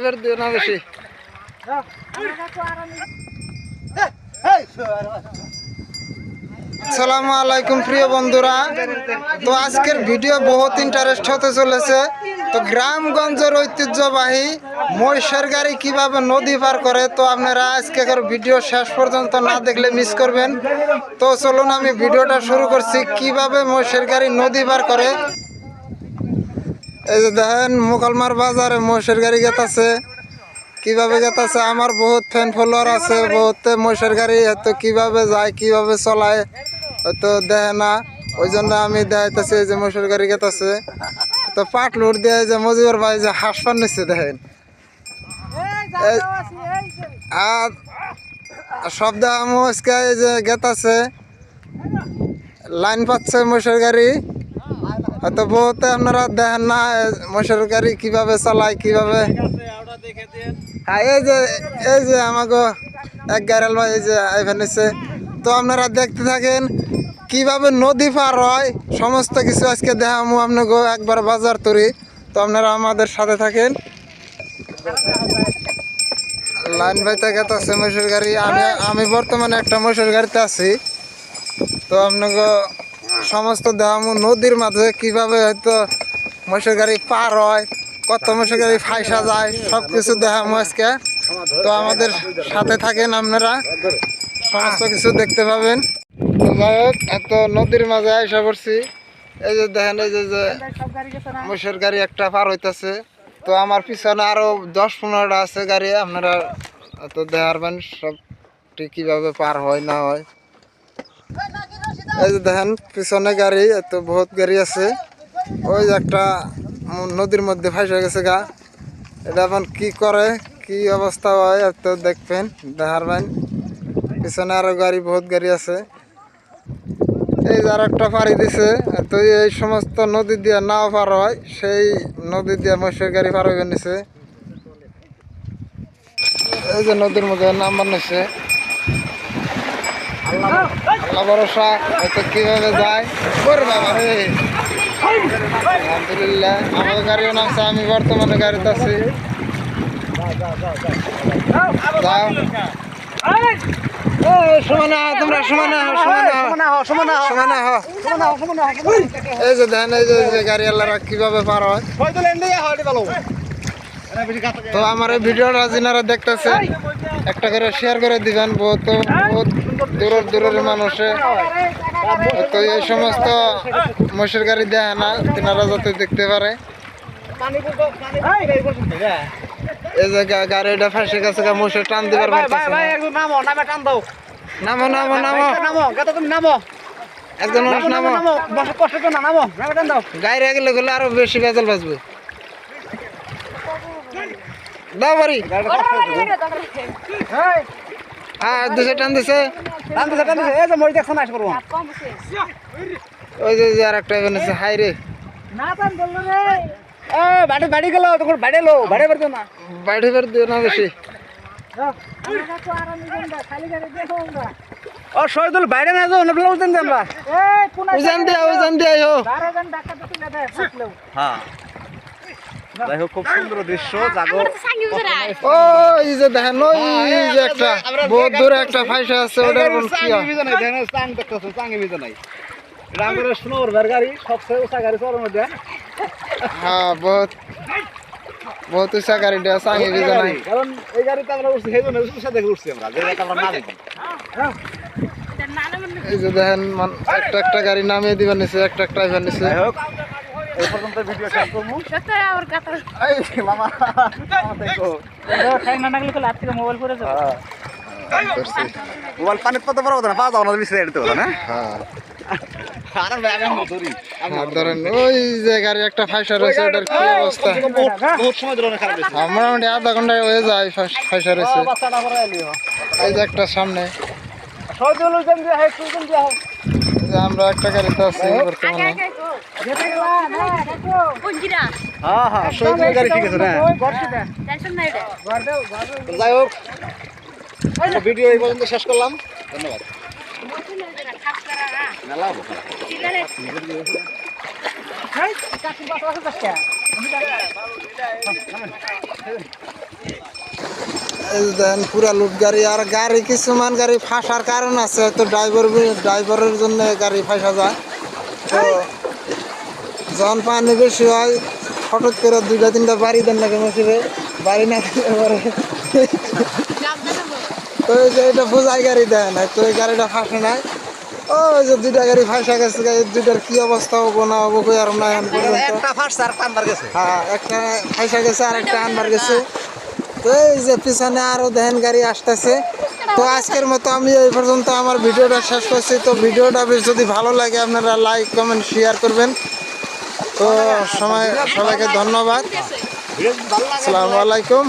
এবার দিও না বেশি সালামু আলাইকুম, প্রিয় বন্ধুরা। তো আজকের ভিডিও বহুত ইন্টারেস্ট হতে চলেছে। তো গ্রামগঞ্জের ঐতিহ্যবাহী মহিষের গাড়ি কীভাবে নদী পার করে, তো আপনারা আজকের ভিডিও শেষ পর্যন্ত না দেখলে মিস করবেন। তো চলুন, আমি ভিডিওটা শুরু করছি। কীভাবে মহিষের গাড়ি নদী পার করে এই যে দেখেন, মোকালমার বাজারে মহিষের গাড়ি গেতাছে। কীভাবে গেতাছে? আমার বহুত ফ্যান ফলোয়ার আছে, বহুত মহিষের গাড়ি হয়তো কীভাবে যায়, কীভাবে চলায়, হয়তো দেখে না। ওই জন্য আমি দেখাইতেছি যে মহিষের গাড়ি গেতাছে। তো পাট লুট দিয়ে যে মজিবর ভাই যে হাসপান নিচ্ছে, দেখেন। আর সব দেখা এই যে গেতাছে। লাইন পাচ্ছে মহিষের গাড়ি। হয়তো বহুত আপনারা দেখেন না মহিষের গাড়ি কীভাবে চালায় কীভাবে? হ্যাঁ এই যে এই যে আমাকে এক গাড়াল ভাই এই যে নিচ্ছে তো আপনারা দেখতে থাকেন কীভাবে নদী পার হয় সমস্ত কিছু আজকে দেখামু আপনাকে একবার বাজার তরি। তো আপনারা আমাদের সাথে থাকেন। লাইন ভাই ভাইতে গেছে মহিষের গাড়ি। আমি আমি বর্তমানে একটা মহিষের গাড়িতে আছি। তো আপনাকে সমস্ত দেখামু নদীর মাঝে কীভাবে হয়তো মহিষের গাড়ি পার হয়, কত মহিষের গাড়ি ফাইসা যায় সব কিছু দেখামু আজকে। তো আমাদের সাথে থাকেন আপনারা। সমস্ত কিছু দেখতে পাবেন। যাই হোক, এত নদীর মাঝে আইসা পড়ছি। এই যে দেখেন, এই যে যে মহিষের গাড়ি একটা পার হইতেছে। তো আমার পিছনে আরও দশ পনেরোটা আছে গাড়ি, আপনারা তো দেখারবেন সব কীভাবে পার হয় না হয়। এই দেখেন, পিছনে গাড়ি এত বহুত গাড়ি আছে। ওই একটা নদীর মধ্যে ফাঁসে গেছে গা। এটা এখন কি করে, কি অবস্থা হয় এত দেখবেন, দেখার দেখারবেন পিছনে আরও গাড়ি, বহুত গাড়ি আছে। এই যে আর একটা পাড়ি দিছে তো এই সমস্ত নদী দিয়ে নাও পার হয়, সেই নদী দিয়ে মৎস্যের গাড়ি পার হইবে নিছে। এই যে নদীর মধ্যে নিছে। আল্লাহ ভরসা হয়তো কীভাবে যায় ওরে বাবা রে আলহামদুলিল্লাহ আমার গাড়িও নামছে আমি বর্তমানে গাড়িতে আছি। যাও। ও তোমরা সমানা সমানা সমানা এই যে দেখেন এই যে এই যে গাড়ি আল্লাহরা কীভাবে পার হয়। তো আমার এই ভিডিওটা যিনারা দেখতেছে একটা করে শেয়ার করে দিবেন বহুত বহুত দূরের দূরের মানুষে। তো এই সমস্ত মহিষের গাড়ি দেয় না তিনারা যাতে দেখতে পারে। এই যে গাড়িটা ফাঁসে গেছে গা মহিষের টান দিবার। নামো নামো নামো একজন মানুষ নামো গাড়ি গেলে গেলে আরও বেশি বেজাল বাঁচবে দাও বাড়ি। হ্যাঁ দুশো টান দিছে ওই যে যে আর একটা এখানে আছে, হাই রে। বাড়ি গেল তখন বাড়ি এলো। বাড়ি বেরতো না। বাইরে বের দিও না বেশি। ও শহীদুল বাইরে না যাও না বলতেন যে আমরা। উজান দিয়া উজান দিয়া হ্যাঁ। যাই হোক খুব সুন্দর দৃশ্য জাগো ও এই যে দেখেন ওই যে একটা বহুত দূরে একটা ফাইসা আছে ওটার হয়? গাড়ি সবচেয়ে উঁচা গাড়ি মধ্যে হ্যাঁ? বহুত বহুত উঁচা গাড়িটা বিজা নাই। কারণ এই গাড়িতে আমরা উঠছি সেই জন্য উঁচা দেখে উঠছি আমরা যে আমরা না দেখি এই যে দেখেন একটা একটা গাড়ি নামিয়ে দিবেন নিচে একটা একটা নিচে হোক এই পর্যন্ত ভিডিও শেষ করব। এই মামা মামা দেখো মোবাইল পানির পথে পড়া না পাওয়া যাও না বিশ্রে এড়তে হলো না? হ্যাঁ। আরে ভাই আমি ধরি আর ধরেন ওই যে গাড়ি একটা ফাইসা রয়েছে ওটার কি অবস্থা? বহুত সময় ধরে খারাপ হয়েছে। আর মোটামুটি আধা ঘন্টায় হয়ে যায় ফাইস- রয়েছে। এই যে একটা সামনে যে আমরা একটা গাড়িতে আছি বর্তমানে। হ্যাঁ হ্যাঁ গাড়ি ঠিক আছে না যাই হোক ভিডিও এই পর্যন্ত শেষ করলাম। ধন্যবাদ। মেলা হব। Hey, এই যে দেখেন পুরা লুট গাড়ি। আর গাড়ি কিছুমান গাড়ি ফাঁসার কারণ আছে হয়তো ড্রাইভার ড্রাইভারের জন্য গাড়ি ফাঁসা যায়। তো যখন পানি বেশি হয় হঠাৎ করে দুইটা তিনটা বাড়ি দেন নাকি মসিবে বাড়ি না দিলে পরে তো এই যে এটা বোঝাই গাড়ি দেয় না তো এই গাড়িটা ফাঁসে নাই। ও যে দুইটা গাড়ি ফাঁসা গেছে দুইটার কি অবস্থা হব না হব কই আর না একটা ফার্স্ট আর কানবার গেছে। হ্যাঁ একটা ফাঁসা গেছে আর একটা আনবার গেছে। তো এই যে পিছনে আরও ধ্যান গাড়ি আসতেছে। তো আজকের মতো আমি এই পর্যন্ত আমার ভিডিওটা শেষ করছি। তো ভিডিওটা বেশ যদি ভালো লাগে আপনারা লাইক কমেন্ট শেয়ার করবেন। তো সময় সবাইকে ধন্যবাদ। আসসালামু আলাইকুম।